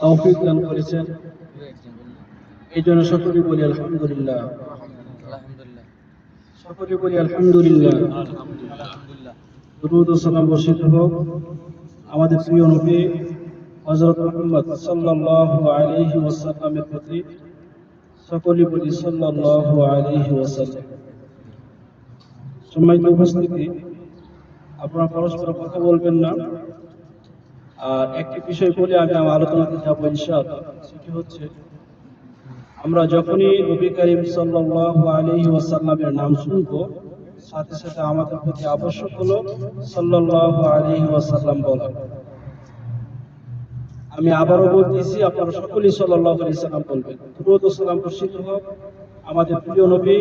তৌফিক দান করেছেন। এই জন্য সকলে বলি আলহামদুলিল্লাহ। সকলে বলি আলহামদুলিল্লাহ। দুরুদ সালাম বর্ষিত হোক। আমাদের প্রিয় নবী হযরত মুহাম্মদ সাল্লাল্লাহু আলাইহি ওয়াসাল্লামের প্রতি সকলে বলি সাল্লাল্লাহু আলাইহি ওয়াসাল্লাম। সম্মানিত উপস্থিতি, আপনারা পরস্পর কথা বলবেন না। আর একটি বিষয় বলে আমি আমার আলোচনাতে যাব ইনশাআল্লাহ। সেটি হচ্ছে, আমরা যখনই নবী করিম সাল্লাল্লাহু আলাইহি ওয়াসাল্লামের নাম শুনব, সাথে সাথে আমাদের প্রতি আবশ্যক হলো সাল্লাল্লাহু আলাইহি ওয়াসাল্লাম আমি আবারও বলতেছি, আপনারা সকলেই সাল্লাল্লাহু আলাইহি সাল্লাম বলবেন। দুরূদ ও সালাম বর্ষিত হোক। আমাদের প্রিয় নবী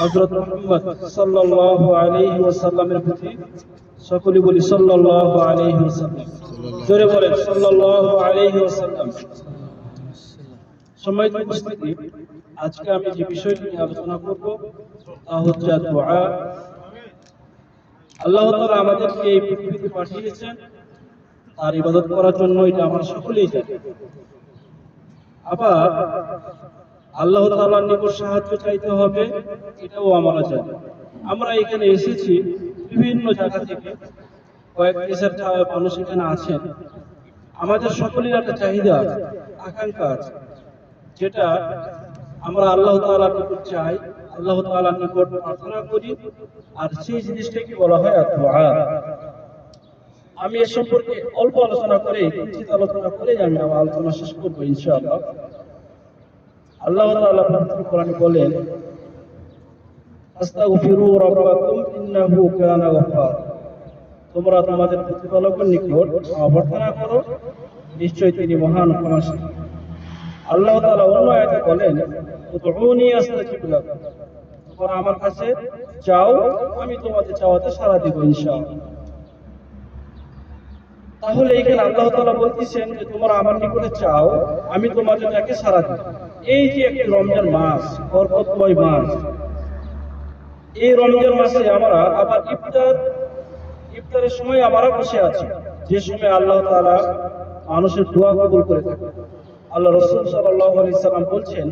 হযরত মুহাম্মদ সাল্লাল্লাহু আলাইহি ওয়াসাল্লামের প্রতি সকলেই বলি সাল্লাল্লাহু আলাইহি ওয়াসাল্লাম। জোরে বলেন, সাল্লাল্লাহু আলাইহি ওয়াসাল্লাম। উপস্থিতি। আজকে আমি যে নিয়ে আলোচনা করব, তা হচ্ছে দোয়া। আল্লাহ তাআলা আমাদেরকে এই পৃথিবীতে পাঠিয়েছেন, তার ইবাদত করার জন্য এটা আমরা সকলেই জানি। আবার আল্লাহ তাআলার নিকট সাহায্য চাইতে হবে, এটাও আমরা জানি। আমরা এখানে এসেছি বিভিন্ন জায়গা থেকে কয়েক দেশের মানুষ এখানে আছেন। আমাদের সকলের একটা চাহিদা আছে, আকাঙ্ক্ষা আছে, যেটা আমরা আল্লাহ তাআলার নিকট চাই, আল্লাহ তাআলার নিকট প্রার্থনা করি, আর সেই জিনিসটাকে বলা হয় দোয়া আমি এ সম্পর্কে অল্প আলোচনা করে কিঞ্চিত আলোচনা করে আমি আমার আলোচনা শেষ করব, ইনশাআল্লাহ। আল্লাহ বলেন তোমরা তোমাদের প্রতিপালকের নিকট প্রার্থনা করো। নিশ্চয়ই তিনি মহান ক্ষমাশীল। আল্লাহ তাআলা অন্য আয়াতে বলেন, উদউনি আস্তাজিব তোমরা আমার কাছে চাও আমি তোমাদের চাওয়াতে সাড়া দিব ইনশাআল্লাহ। তাহলে এখানে আল্লাহ তাআলা বলতেছেন যে, তোমরা আমার নিকটে চাও, আমি তোমাদের তাকে সাড়া দিব। এই যে একটি রমজান মাস বরকতময় মাস। এই রমজান মাসে আমরা আবার ইফতার ইফতারের সময় আমরা বসে আছি। যে সময় আল্লাহ তাআলা মানুষের দোয়া কবুল করে থাকে। আল্লাহ রসুল সাল্লাল্লাহু আলাইহি সাল্লাম বলছেন,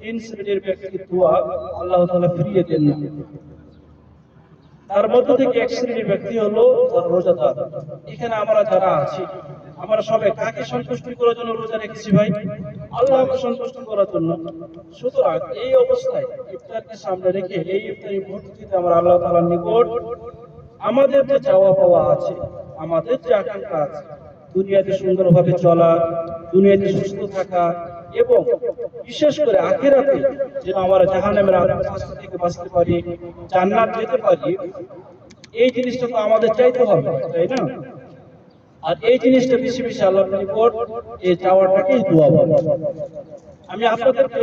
তিন শ্রেণির ব্যক্তির দোয়া আল্লাহ তাআলা ফিরিয়ে দেন না। তার মধ্য থেকে এক শ্রেণির ব্যক্তি হলো রোজাদার। এখানে আমরা যারা আছি, আমরা সবাই কাকে সন্তুষ্ট করার জন্য রোজা রেখেছি ভাই? আল্লাহকে সন্তুষ্ট করার জন্য। সুতরাং এই অবস্থায় ইফতারকে সামনে রেখে এই ইফতারি মুহূর্তটিতে আমরা আল্লাহ তাআলার নিকট আমাদের যে চাওয়া পাওয়া আছে, আমাদের যে আকাঙ্ক্ষা আছে, দুনিয়াতে সুন্দরভাবে চলা, দুনিয়াতে সুস্থ থাকা এবং বিশেষ করে আখেরাতে যেন আমরা জাহান্নামের শাস্তি থেকে বাঁচতে পারি, জান্নাত যেতে পারি, এই জিনিসটা তো আমাদের চাইতে হবে, তাই না? আর এই জিনিসটা বেশি বেশি আল্লাহর নিকট এই চাওয়াটাকেই দোয়া আমি আপনাদেরকে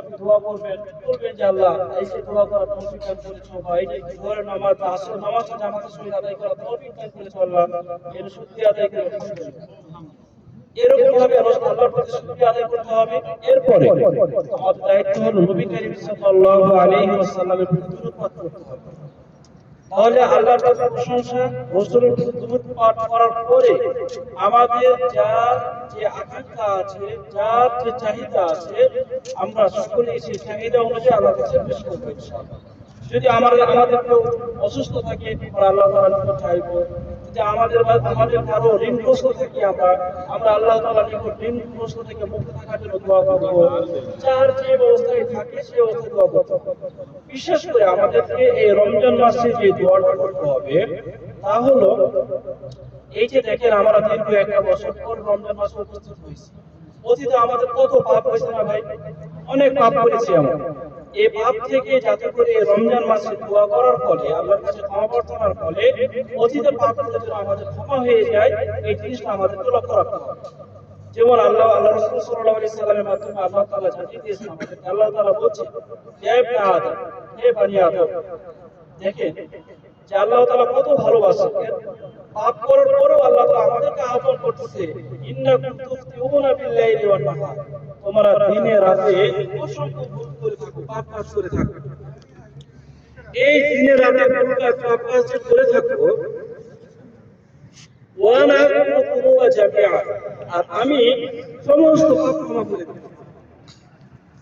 আপনি দোয়া করবেন, বলবেন যে আল্লাহ দোয়া তৌফিক দান করেছ নামাজ বা আসর নামাজ জামাতের আদায় করা তৌফিক দান করেছ আল্লাহ, এর সত্যি আদায় করে এরকম ভাবে আল্লাহর প্রতি শুকরিয়া আদায় করতে হবে। এরপরে আমাদের দায়িত্ব হলো নবী করিম সাল্লাল্লাহু আলাইহি ওয়াসাল্লামের প্রতি দরুদ পাঠ করতে হবে। তাহলে আল্লাহর কাছে প্রশংসা, রাসূলের দরুদ পাঠ করার পরে আমাদের যা যে আকাঙ্ক্ষা আছে যার যে চাহিদা আছে, আমরা সকলে সেই চাহিদা অনুযায়ী আল্লাহর কাছে পেশ করব ইনশাআল্লাহ। যদি আমাদের আমাদের কেউ অসুস্থ থাকে আমরা আল্লাহ চাইব যদি আমাদের আমাদের কারও ঋণগ্রস্ত থাকি আমরা আমরা আল্লাহ তাআলার নিকট ঋণগ্রস্ত থেকে মুক্ত থাকার জন্য দোয়া করব। যার যে থাকে সেই অবস্থায় বিশেষ করে আমাদেরকে এই রমজান মাসে যে দোয়াটা করতে হবে, তা হলো, এই যে দেখেন আমরা দীর্ঘ একটা বছর পর রমজান মাসে উপস্থিত হয়েছি। অতীতে আমাদের কত পাপ হয়েছে না ভাই? অনেক পাপ করেছি আমরা। এই পাপ থেকে যাতে করে রমজান মাসে দোয়া করার ফলে, আল্লাহর কাছে ক্ষমা প্রার্থনার ফলে অতীতের পাপগুলো যেন আমাদের ক্ষমা হয়ে যায়, এই জিনিসটা আমাদেরকে লক্ষ্য রাখতে হবে। যেমন আল্লাহ আল্লাহ রসুল সাল্লাহ আলাইহি সাল্লামের মাধ্যমে আল্লাহ তালা জানিয়ে দিয়েছেন আমাদেরকে আল্লাহ তালা বলছে হে আদম, দেখেন যে আল্লাহ কত ভালোবাসেন পাপ করার আল্লাহ আমাদেরকে আহ্বান করতেছে বিল-লাইলি ওয়ান-নাহার তোমরা দিনে রাতে অসংখ্য ভুল করে থাকো, পাপ কাজ করে থাকো। এই দিনে রাতে ভুল কাজ, পাপ কাজ করে থাকো, ওয়ানা জামিআ। আর আমি সমস্ত পাপ ক্ষমা করে দেব।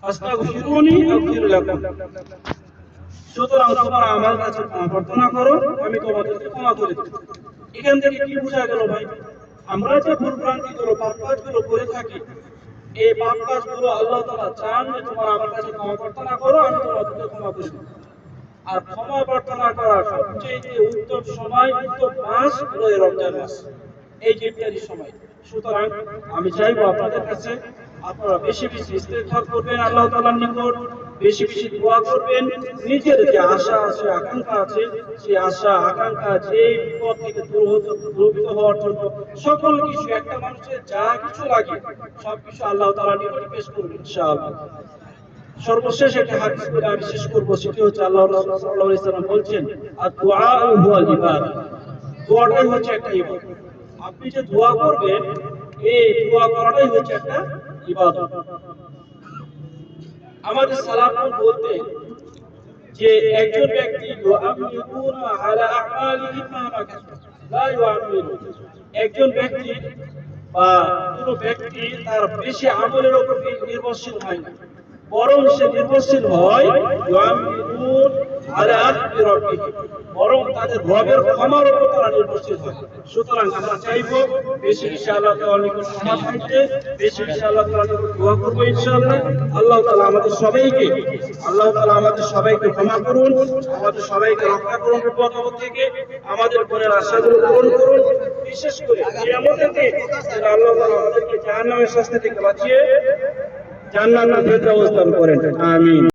আস্তাগফিরুনি সুতরাং তোমরা আমার কাছে প্রার্থনা করো, আমি তোমাদেরকে ক্ষমা করে দেব এখান থেকে কি বোঝা গেল ভাই? আমরা যে ভুল ভ্রান্তি গুলো পাপ কাজগুলো করে থাকি, এই পাপ কাজগুলো আল্লাহ তাআলা চান যে তোমরা আমার কাছে ক্ষমা প্রার্থনা করো, আমি তোমাদেরকে ক্ষমা করে দেব আর ক্ষমা প্রার্থনা করার সবচেয়ে উত্তম সময়, উত্তম মাস হলো এই রমজান মাস। এই যে সময়। সুতরাং আমি চাইব আপনাদের কাছে, আপনারা বেশি বেশি ইস্তেগফার করবেন আল্লাহ তালার নিকট। বেশি বেশি দোয়া করবেন। নিজের যে আশা আছে, আকাঙ্ক্ষা আছে, সেই আশা, আকাঙ্ক্ষা যে বিপদ থেকে দূরীভূত হওয়ার জন্য সকল কিছু, একটা মানুষের যা কিছু লাগে, সব কিছু আল্লাহ তাআলার নিকট পেশ করবেন ইনশাআল্লাহ। সর্বশেষ একটা হাদিস করে আমি শেষ করব, সেটি হচ্ছে আল্লাহ সাল্লাল্লাহু আলাইহি বলছেন আর দোয়া হুয়াল ইবাদত দোয়াটাই হচ্ছে একটা ইবাদত। আপনি যে দোয়া করবেন, এই দোয়া করাটাই হচ্ছে একটা ইবাদত। আমাদের সালাফগণ বলতে যে একজন ব্যক্তি একজন ব্যক্তি বা কোনো ব্যক্তি তার বেশি আমলের উপর নির্ভরশীল হয় না। বরং সে নির্ভরশীল হয় বরং তাদের রবের ক্ষমার উপর তারা নির্ভরশীল সুতরাং আমরা চাইব, বেশি বেশি আল্লাহ চাইতে বেশি বেশি আল্লাহ দোয়া করব আল্লাহ তাআলা আমাদের সবাইকে, আল্লাহ তাআলা আমাদের সবাইকে ক্ষমা করুন, আমাদের সবাইকে রক্ষা করুন বিপদ থেকে, আমাদের মনের আশাগুলো পূরণ করুন। বিশেষ করে দিন, যেন আল্লাহ তাআলা আমাদেরকে জাহান্নামের শাস্তি থেকে বাঁচিয়ে জান্নাতের ব্যবস্থা করেন। আমিন।